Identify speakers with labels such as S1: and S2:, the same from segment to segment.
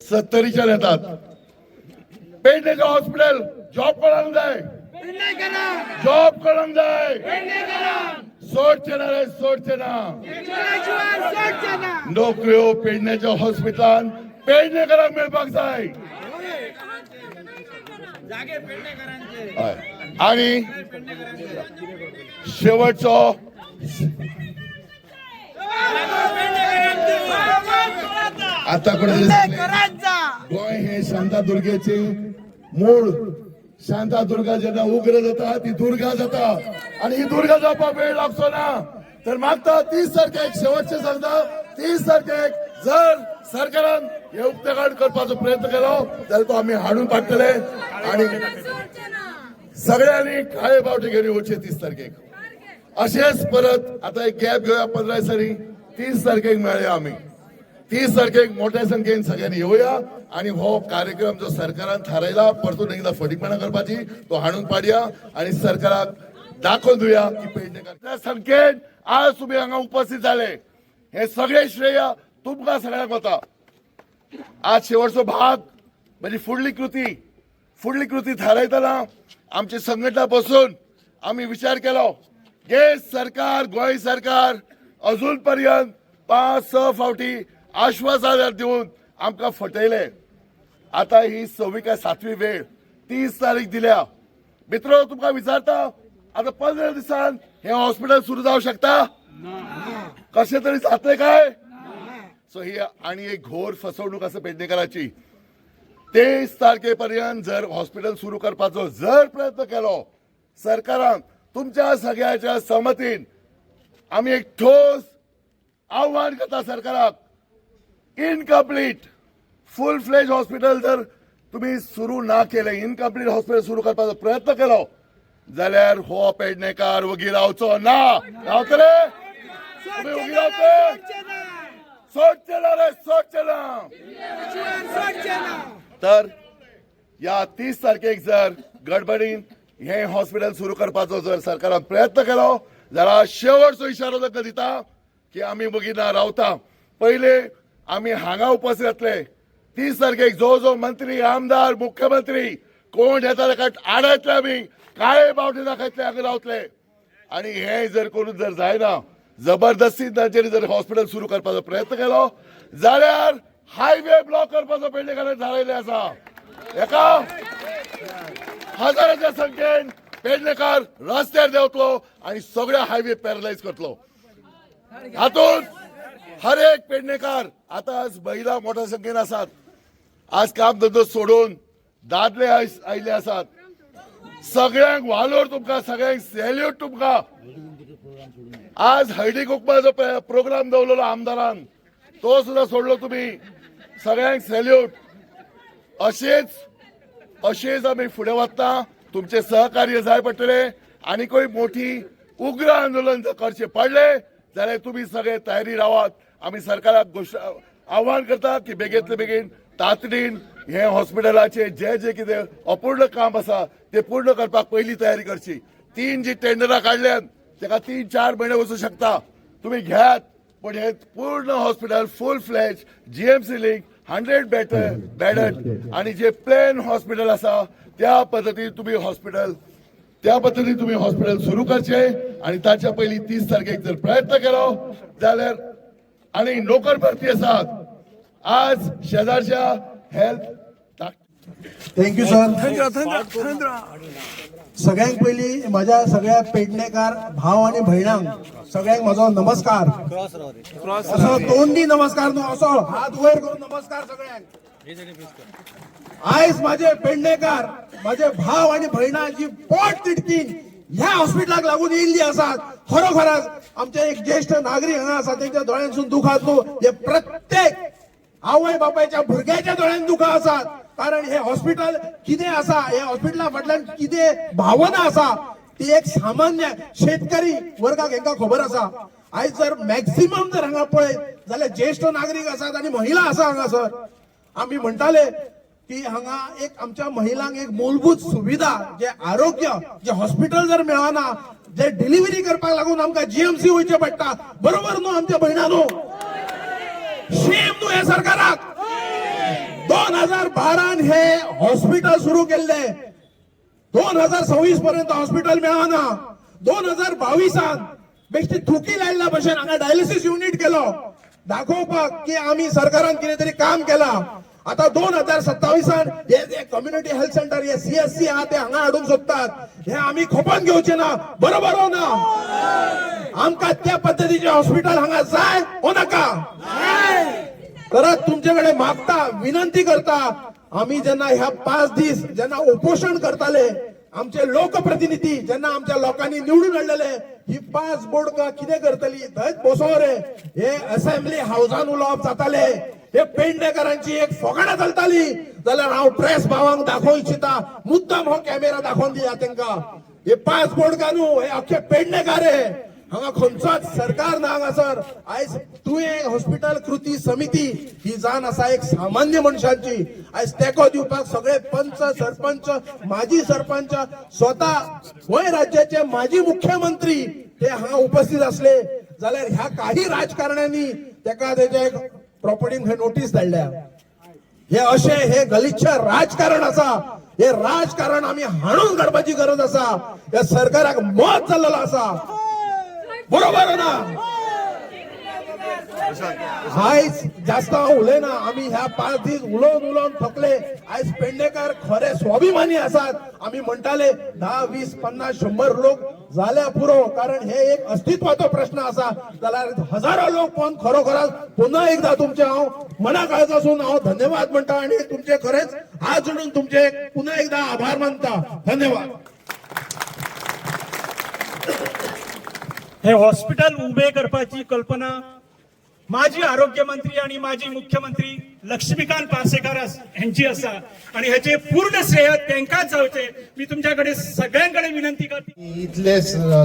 S1: सत्तरीच्या येतात पेंडेचं hospital job कोणाला जाय. जॉब करून जाय. सोडचे ना रे सोडचे ना नोकऱ्यो पेडण्याच्या हॉस्पिटलान पेडणेकरांक मेळपाक जाय. हय. आणि शेवटचो आता कुठे गोय हे शांतादुर्गेचे मूळ. शांतादुर्गा जेन्ना उग्र जाता ती दुर्गा जाता आणि ही दुर्गा जावपाक वेळ लागचो ना. तर मागता तीस तारखेक शेवटचे सांगता तीस तारखेक जर सरकारान हे उक्तकाड करपाचो प्रयत्न केलो जाल्यार तो आम्ही हाडून पाडटले आणि सगळ्यांनी काळे बावटे घेऊन येवचे तीस तारखेक. असेच परत आता एक गॅप घेऊया पंधरा दिसांनी तीस तारखेक मेळया आम्ही. तीस तारखेक मोठ्या संख्येन सगळ्यांनी येऊया. आणि हो कार्यक्रम जो सरकारान थारायला परतून एकदा फटीकपणा करपाची तो हाणून पाडया. आणि सरकाराक दाखोवन दिवया की पेडणेकर संख्येन आज तुम्ही हांगा उपस्थित झाले. हे सगळे श्रेय तुमकां सगळ्यांक वता आज शेवटचो भाग म्हणजे फुडली कृती. फुडली कृती थारायतना आमची संघटना बसून आम्ही विचार केलो. हे सरकार गोंय सरकार अजून पर्यंत पाच स फावटी आश्वासन दिवन आमकां फटयले. आता ही सव्वी काय सातवी वेळ. तीस तारीख दिल्या. मित्र तुमकां विचारता आता पंदरा दिसान हे हॉस्पिटल सुरू जावं शकता? कशें तरी जातले काय? सो ही आणि एक घोर फसवणूक आसा तेवीस तारखे तारखेपर्यंत जर हॉस्पिटल सुरू करपाचो जर प्रयत्न केलो सरकारान तुमच्या सगळ्याच्या संमतीन आम्ही एक ठोस आव्हान करता सरकाराक. इनकम्प्लीट फुल फ्लेज हॉस्पिटल जर तुम्ही सुरू ना केले इनकम्प्लीट हॉस्पिटल सुरू करपाचो प्रयत्न केलो जाल्यार हो पेडणेकार वगी रावचो ना. रावतले तुम्ही रावते सोडचे ना रे सोडचे ना तर या तीस तारखेक जर गडबडीन हे हॉस्पिटल सुरू करपाचो जर सरकारान प्रयत्न केलो जाल्यार शेवटचो इशारो ताका दिता की आमी बगिना रावता. पहिले आमी हांगा उपस्थित जातले तीस तारखेक जो जो मंत्री आमदार मुख्यमंत्री कोण येता ताका आडयतले आमी काळे बावटे दाखयतले हांगा रावतले आणि हे जर करून जर जायना जबरदस्ती तांचेर जर हॉस्पिटल सुरू करपाचो प्रयत्न केलो जाल्यार हायवे ब्लॉक करपाचो पेडणेकारान थारायले आसा. एका हजाराच्या संख्येन पेडणेकार रस्त्यार देंवतलो आनी सगळे हायवे पॅरलायज करतलो. हातूंत हर एक पेडणेकार आता आज महिला मोठ्या संख्येन आसात आज काम धंदो सोडून दादले आयले आसात सगळ्यांक वालोर तुमकां सगळ्यांक सॅल्यूट तुमकां. आज हळदी कुंकमाचो प्रोग्राम दवरलेलो आमदारान तो सुद्धा सोडलो तुम्ही. सगळ्यांक सॅल्यूट. अशेच अशेच आमी फुडें वता तुमचे सहकार्य जाय पडटले. आनीकूय मोठी उग्र आंदोलन जर करचे पडले जाल्यार तुम्ही सगळे तयारी रावात आमी सरकाराक घोश आव्हान करता की बेगेतले बेगीन तातडीन हे हॉस्पिटलाचे जे जे कितें अपूर्ण काम आसा ते पूर्ण करपाक पयली तयारी करची. तीन जी टेंडरां काडल्यात तेका तीन चार म्हयने वचूं शकता. तुम्ही घ्यात पण हे पूर्ण hospital full fledged GMC link hundred bed bedded आणि जे प्लेन हॉस्पिटल असा त्या पद्धतीने तुम्ही हॉस्पिटल त्या पद्धतीने तुम्ही हॉस्पिटल सुरू करचे आणि ताच्या पहिली तीस तारखेक जर प्रयत्न केलो जाल्यार आणि नोकर भरती आसात आज शेजारच्या हेल्थ
S2: थँक्यू सर सगळ्यांक पहिली माझ्या सगळ्या पेडणेकार भाव आणि भयणांक सगळ्यांक माझो नमस्कार. असो तोंडी नमस्कार न्हू असो हात वयर करून नमस्कार सगळ्यांक. आयज माझे पेडणेकार माझे भाव आणि भयणां जी पोट तिडकी. ह्या हॉस्पिटलाक लागून येयल्ली आसात खरोखरच आमचे एक ज्येष्ठ नागरिक हांगा आसा तेंच्या दोळ्यांसून दुखात न्हू हे प्रत्येक आवय बापायच्या भुरग्याच्या दोळ्यान दुख आसात कारण हे हॉस्पिटल कितें आसा हे हॉस्पिटला फाटल्यान कितें भावना आसा ती एक सामान्य शेतकरी वर्गाक हेंका खबर आसा. आयज जर मॅक्सिमम जर हांगा पळयत जाल्यार ज्येष्ठ नागरीक आसात आनी महिला आसा हांगासर आमी म्हणटाले की हांगा एक आमच्या महिलांक एक मूलभूत सुविधा जे आरोग्य जे हॉस्पिटल जर मेळना जे डिलिव्हरी करपाक लागून आमकां जीएमसी वयचे पडटा बरोबर न्हू आमच्या भयणांनो शेम न्हू हे सरकाराक. दोन हजार बारान हे हॉस्पिटल सुरू केल्ले. दोन हजार सव्वीस पर्यंत हॉस्पिटल मेळना. दोन हजार बावीसान बेश्टी थुकी लायल्या भशेन हांगा डायलिसीस युनिट केलो. दाखोवपाक की आम्ही सरकारान कितें तरी काम केला. आता दोन हजार सत्तावीसान हे जे कम्युनिटी हेल्थ सेंटर हे सीएससी आहा ते हांगा हाडूंक सोदतात हे आम्ही खोपन घेवचे ना. बरोबर हो ना? आमकां त्या पद्धतीचे हॉस्पिटल हांगा जाय हो नाका? परत तुमच्याकडे मागता विनंती करता आम्ही जेन्ना ह्या पाच दीस जेन्ना उपोषण करताले आमचे लोकप्रतिनिधी ज्यांना आमच्या लोकांनी निवडून हाडलेले ही पाच बोर्डका कितें करतली? थंयच बसो रे हे असेंब्ली हाऊसान उलोवप जाताले. हे पेडणेकारांची एक फोगाणां चलताली. जाल्यार हांव प्रेस भावांक दाखोव इच्छिता. मुद्दम हो कॅमेरा दाखोवन दिया तेंका हे पाच बोर्डका न्हू हे अख्खे पेडणेकार हे हांगा खंयचोच सरकार ना हांगासर आयज तुवें हॉस्पिटल कृती समिती ही जाण आसा एक सामान्य मनशांची आयज तेको दिवपाक सगळे पंच सरपंच माजी सरपंच स्वता गोंय राज्याचे माजी मुख्यमंत्री ते हांगा उपस्थित असले. जाल्यार ह्या काही राजकारण्यांनी तेका तेजे एक प्रॉपर्टीन थंय नोटीस धाडल्या. हे असे हे गलिच्छ राजकारण असा. हे राजकारण आम्ही हाणून काडपाची गरज असा. या सरकाराक मत चाललेलो असा. बरोबर ना? आयज जास्त हांव उलयना आमी ह्या पाच दीस उलोवन उलोवन थकले. आयज पेडणेकार खरे स्वाभिमानी आसात आमी म्हणटाले धा वीस पन्नास शंभर लोक जाल्या पुरो. कारण हे एक अस्तित्वाचो प्रश्न आसा जाल्यार हजारो लोक पण खरोखरच पुन्हा एकदा तुमचे हांव मना काळजासून हांव धन्यवाद म्हणटा आणि तुमचे खरेच हात जोडून तुमचे पुन्हा एकदा आभार मानता. धन्यवाद.
S3: हे हॉस्पिटल उभे करपाची कल्पना माजी आरोग्य मंत्री आणि माजी मुख्यमंत्री लक्ष्मीकांत पार्सेकर यांची असा. आणि ह्याचे पूर्ण श्रेय त्यांकाच जावचे मी तुमच्याकडे सगळ्यांकडे विनंती करते.
S4: इतले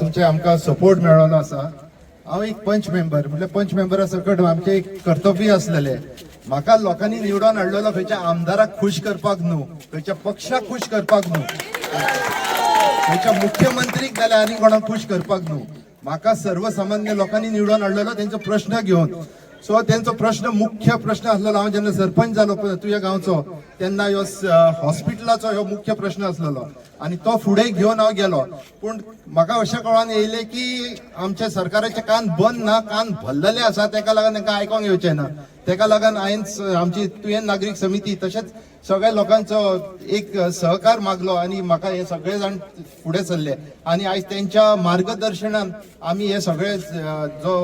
S4: तुमचे आमकां सपोर्ट मेळोलो आसा हांव एक पंच मेंबर म्हणजे पंच मेंबरा सकट आमचे एक कर्तव्य आसलेले म्हाका लोकांनी निवडून हाडलेलो खंयच्या आमदाराक खुश करपाक न्हू खंयच्या पक्षाक खुश करपाक न्हू. खंयच्या मुख्यमंत्रीक जाल्यार आनी कोणाक खुश करपाक न्हू. म्हाका सर्वसामान्य लोकांनी निवडून हाडलेलो तेंचो प्रश्न घेवन सो तेंचो प्रश्न मुख्य प्रश्न आसलेलो हांव जेन्ना सरपंच जालो पळय तुज्या गांवचो तेन्ना ह्यो हॉस्पिटलाचो ह्यो मुख्य प्रश्न आसलेलो आनी तो फुडें घेवन हांव गेलो. पूण म्हाका अशें कळोन येयलें की आमच्या सरकाराचे कान बंद ना कान भरलेले आसा तेका लागून तांकां आयकोंक येवचें ना. तेका लागून हांवें आमची तुयेन नागरीक समिती तशेंच सगळ्या लोकांचो एक सहकार मागलो आणि म्हाका हे सगळे जाण फुडें सरले. आणि आयज त्यांच्या मार्गदर्शनान आमी हे सगळे जो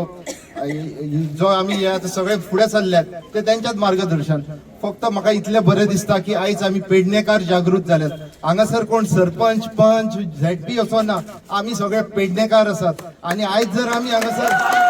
S4: जो आमी हे आतां सगळे फुडें सरल्यात ते त्यांच्याच मार्गदर्शन. फक्त म्हाका इतलें बरें दिसता की आयज आमी पेडणेकार जागृत जाल्यात हांगासर कोण? सरपंच पंच झेडपी असो ना आमी सगळे पेडणेकार आसात आणि आयज जर आमी हांगासर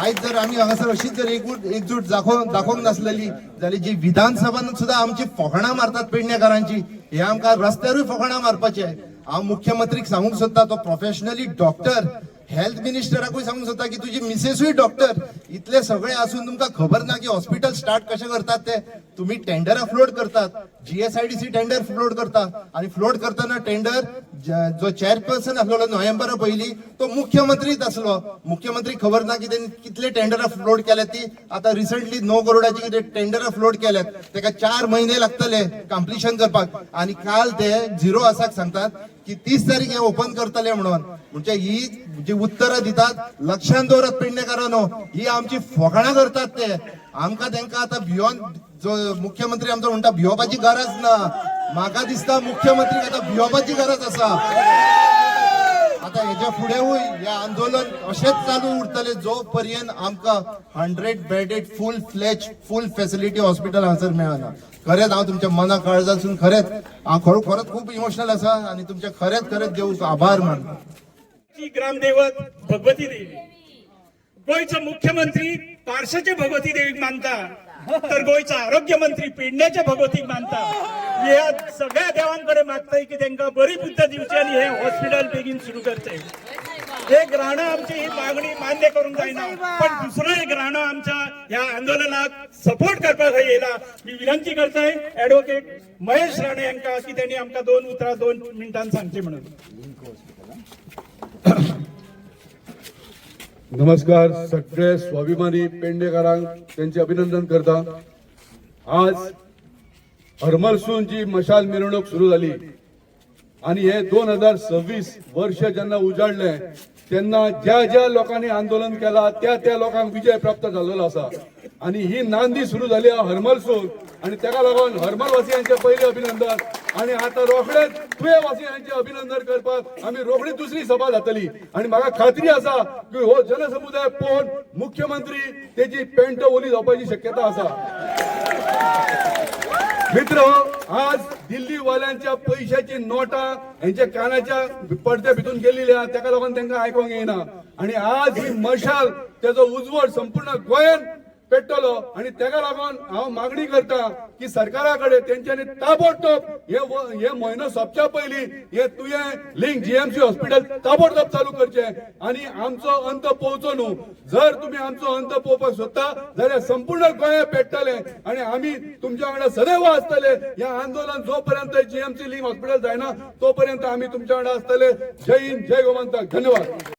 S4: आयज जर आमी हांगासर अशीच जर एकूट एकजूट दाखोवंक दाखोवंक नासलेली जाल्यार जी विधानसभान सुद्दां आमची फोखणां मारतात पेडणेकारांची हे आमकां रस्त्यारूय फखणां मारपाचे हांव मुख्यमंत्रीक सांगूंक सोदता तो प्रोफेशनली डॉक्टर हेल्थ मिनिस्टराकूय सांगूंक सोदता की तुजी मिसेसूय डॉक्टर इतले सगळे आसून तुमकां खबर ना की हॉस्पिटल स्टार्ट कशें करतात ते. तुम्ही टेंडर फ्लोट करतात जीएसआयडीसी टेंडर फ्लोट करता आणि फ्लोट करताना टेंडर जो चेअरपर्सन आसलो नोव्हेंबरा पयलीं तो मुख्यमंत्रीच आसलो मुख्यमंत्री खबर ना की त्यांनी कितले टेंडर फ्लोट केल्यात ती. आता रिसंटली णव करोडाची कितें टेंडर फ्लोट केल्यात तेका चार महिने लागतले कम्प्लिशन करपाक. आणि काल ते झिरो आसाक सांगतात. की तीस तारीख हे ओपन करतले म्हणून. म्हणजे ही जी उत्तरं दितात लक्षांत दवरत पेडणेकारांनो ही आमची फोगणां करतात ते. आमकां तांकां आतां भियोन जो मुख्यमंत्री आमचो म्हणटा भियोवपाची गरज ना. म्हाका दिसता मुख्यमंत्रीक आतां भियोवपाची गरज आसा. आता हेच्या फुडें हे आंदोलन अशेंच चालू उरतले जो पर्यंत आमकां hundred bedded full fledged full facility hospital हांगासर मेळना खरेंच हांव तुमच्या मना काळजासून खरेंच हांव खरो खरोच खूब इमोशनल आसा आनी तुमच्या खरेंच खरेंच देव आभार मानता.
S3: ची ग्रामदैवत भगवती देवी. गोयचा मुख्यमंत्री पार्शाचे भगवती देवीक मानता. तर गोयचा आरोग्य मंत्री पेडण्याच्या भगवतीक मानता. ह्या या सगळ्या देवांकडे मागताय की त्यांना बरी बुद्ध दिवची आणि हे हॉस्पिटल बेगीन सुरू करते एक राहणं आमची ही मागणी मान्य करून जायना. पण दुसरं एक राहणं आमच्या या आंदोलनाक सपोर्ट करपाक येयला मी विनंती करताय ऍडव्होकेट महेश राणे यांना की त्यांनी आमका दोन उतरां दोन मिनिटांनी सांगचे म्हणून.
S5: नमस्कार सगळे स्वाभिमानी पेंडेकरांक त्यांचे अभिनंदन करता. आज हरमलसूनची मशाल मिरवणूक सुरू झाली. आणि हे दोन हजार सव्वीस वर्ष जेन्ना उजाडले तेन्ना ज्या ज्या लोकांनी आंदोलन केला त्या त्या लोकांक विजय प्राप्त झालेलो आसा आणि ही नांदी सुरू झाली हा हरमलसून आणि ताका लागून हरमल वासियांचे पहिले अभिनंदन. आणि आता रोखडेच तुये वासियांचे अभिनंदन करपाक आम्ही रोखडी दुसरी सभा जातली आणि म्हाका खात्री आसा की हो जनसमुदाय पळोवन मुख्यमंत्री तेजी पेंट ओली जावपाची शक्यता आसा मित्र आज दिल्ली वाल्यांच्या पैशाची नोटा यांच्या कानाच्या पडद्या भितून गेलेल्या आहा त्याका लागून त्यांना आयकोंक येईना. आणि आज ही मशाल त्याचो उजवड संपूर्ण गोयन पेट्टलो आणि तेका लागून हांव मागणी करता की सरकाराकडे तेंच्यांनी ताबडतोब हे हे म्हयनो सोंपच्या पयलीं हे तुवें लिंक जीएमसी हॉस्पिटल ताबडतोब चालू करचे. आणि आमचो अंत पोवचो न्हू जर तुम्ही आमचो अंत पोवपाक सोदता जाल्यार संपूर्ण गोंय पेट्टलें आणि आम्ही तुमच्या वांगडा सदैव आसतले हे आंदोलन जो पर्यंत जीएमसी लिंक हॉस्पिटल जायना तो पर्यंत आम्ही तुमच्या वांगडा आसतले जय हिंद जय गोमंतक धन्यवाद.